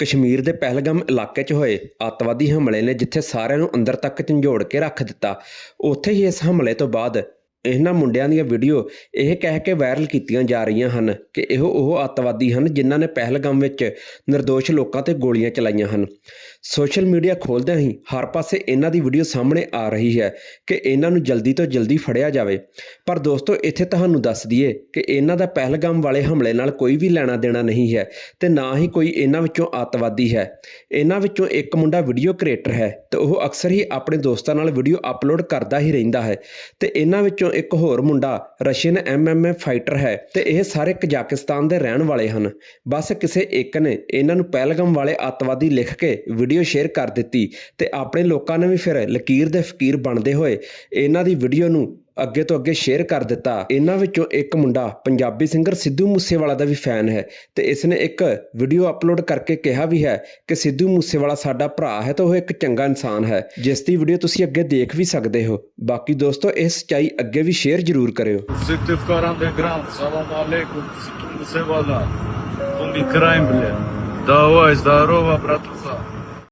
ਕਸ਼ਮੀਰ ਦੇ ਪਹਿਲਗਾਮ ਇਲਾਕੇ 'ਚ ਹੋਏ ਅੱਤਵਾਦੀ ਹਮਲੇ ਨੇ ਜਿੱਥੇ ਸਾਰਿਆਂ ਨੂੰ ਅੰਦਰ ਤੱਕ ਝੰਜੋੜ ਕੇ ਰੱਖ ਦਿੱਤਾ। ਉੱਥੇ ਹੀ ਇਸ ਹਮਲੇ ਤੋਂ ਬਾਅਦ ਇਹਨਾਂ ਮੁੰਡਿਆਂ ਦੀਆਂ ਵੀਡੀਓ ਇਹ ਕਹਿ ਕੇ ਵਾਇਰਲ ਕੀਤੀਆਂ ਜਾ ਰਹੀਆਂ ਹਨ ਕਿ ਇਹੋ ਉਹ ਅੱਤਵਾਦੀ ਹਨ ਜਿਨ੍ਹਾਂ ਨੇ ਪਹਿਲਗਾਮ ਵਿੱਚ નિર્ਦੋਸ਼ ਲੋਕਾਂ ਤੇ ਗੋਲੀਆਂ ਚਲਾਈਆਂ ਹਨ। ਸੋਸ਼ਲ ਮੀਡੀਆ ਖੋਲਦਿਆਂ ਹੀ ਹਰ ਪਾਸੇ ਇਹਨਾਂ ਦੀ ਵੀਡੀਓ ਸਾਹਮਣੇ ਆ ਰਹੀ ਹੈ ਕਿ ਇਹਨਾਂ ਨੂੰ ਜਲਦੀ ਤੋਂ ਜਲਦੀ ਫੜਿਆ ਜਾਵੇ। ਪਰ ਦੋਸਤੋ, ਇੱਥੇ ਤੁਹਾਨੂੰ ਦੱਸ ਦਈਏ ਕਿ ਇਹਨਾਂ ਦਾ ਪਹਿਲਗਾਮ ਵਾਲੇ ਹਮਲੇ ਨਾਲ ਕੋਈ ਵੀ ਲੈਣਾ ਦੇਣਾ ਨਹੀਂ ਹੈ ਤੇ ਨਾ ਹੀ ਕੋਈ ਇਹਨਾਂ ਵਿੱਚੋਂ ਅੱਤਵਾਦੀ ਹੈ। ਇਹਨਾਂ ਵਿੱਚੋਂ ਇੱਕ ਮੁੰਡਾ ਵੀਡੀਓ ਕ੍ਰੀਏਟਰ ਹੈ ਤੇ ਉਹ ਅਕਸਰ ਹੀ ਆਪਣੇ ਦੋਸਤਾਂ ਨਾਲ ਵੀਡੀਓ ਅਪਲੋਡ ਕਰਦਾ ਹੀ ਰਹਿੰਦਾ ਹੈ ਤੇ ਇਹਨਾਂ ਵਿੱਚੋਂ ਇੱਕ ਹੋਰ ਮੁੰਡਾ ਰਸ਼ੀਅਨ ਐਮਐਮਏ ਫਾਈਟਰ ਹੈ ਤੇ ਇਹ ਸਾਰੇ ਕਜ਼ਾਕਿਸਤਾਨ ਦੇ ਰਹਿਣ ਵਾਲੇ ਹਨ। ਬਸ ਕਿਸੇ ਇੱਕ ਨੇ ਇਹਨਾਂ ਨੂੰ ਪਹਿਲਗਾਮ ਵਾਲੇ ਅੱਤਵਾਦੀ ਲਿਖ ਕੇ ਵੀਡੀਓ ਸ਼ੇਅਰ ਕਰ ਦਿੱਤੀ ਤੇ ਆਪਣੇ ਲੋਕਾਂ ਨੇ ਵੀ ਫਿਰ ਲਕੀਰ ਦੇ ਫਕੀਰ ਬਣਦੇ ਹੋਏ ਇਹਨਾਂ ਦੀ ਵੀਡੀਓ ਨੂੰ ਅੱਗੇ ਤੋਂ ਅੱਗੇ ਸ਼ੇਅਰ ਕਰ ਦਿੱਤਾ। ਇਹਨਾਂ ਵਿੱਚੋਂ ਇੱਕ ਮੁੰਡਾ ਪੰਜਾਬੀ ਸਿੰਗਰ ਸਿੱਧੂ ਮੂਸੇਵਾਲਾ ਦਾ ਵੀ ਫੈਨ ਹੈ ਤੇ ਇਸ ਨੇ ਇੱਕ ਵੀਡੀਓ ਅਪਲੋਡ ਕਰਕੇ ਕਿਹਾ ਵੀ ਹੈ ਕਿ ਸਿੱਧੂ ਮੂਸੇਵਾਲਾ ਸਾਡਾ ਭਰਾ ਹੈ ਤਾਂ ਉਹ ਇੱਕ ਚੰਗਾ ਇਨਸਾਨ ਹੈ। ਜਿਸ ਦੀ ਵੀਡੀਓ ਤੁਸੀਂ ਅੱਗੇ ਦੇਖ ਵੀ ਸਕਦੇ ਹੋ। ਬਾਕੀ ਦੋਸਤੋ, ਇਹ ਸਚਾਈ ਅੱਗੇ ਵੀ ਸ਼ੇਅਰ ਜ਼ਰੂਰ ਕਰਿਓ। ਜ਼ਿਕਰਕਾਰਾਂ ਦੇ ਗ੍ਰਾਮ ਸਲਾਮ ਅਲੈਕੁਮ ਸਿੱਧੂ ਮੂਸੇਵਾਲਾ ਤੁਮ ਇਕਰਾਮ ਬਲੇ ਦਾਵਾ ਇਜ਼ਦਾਰੋਵਾ ਬ੍ਰਤ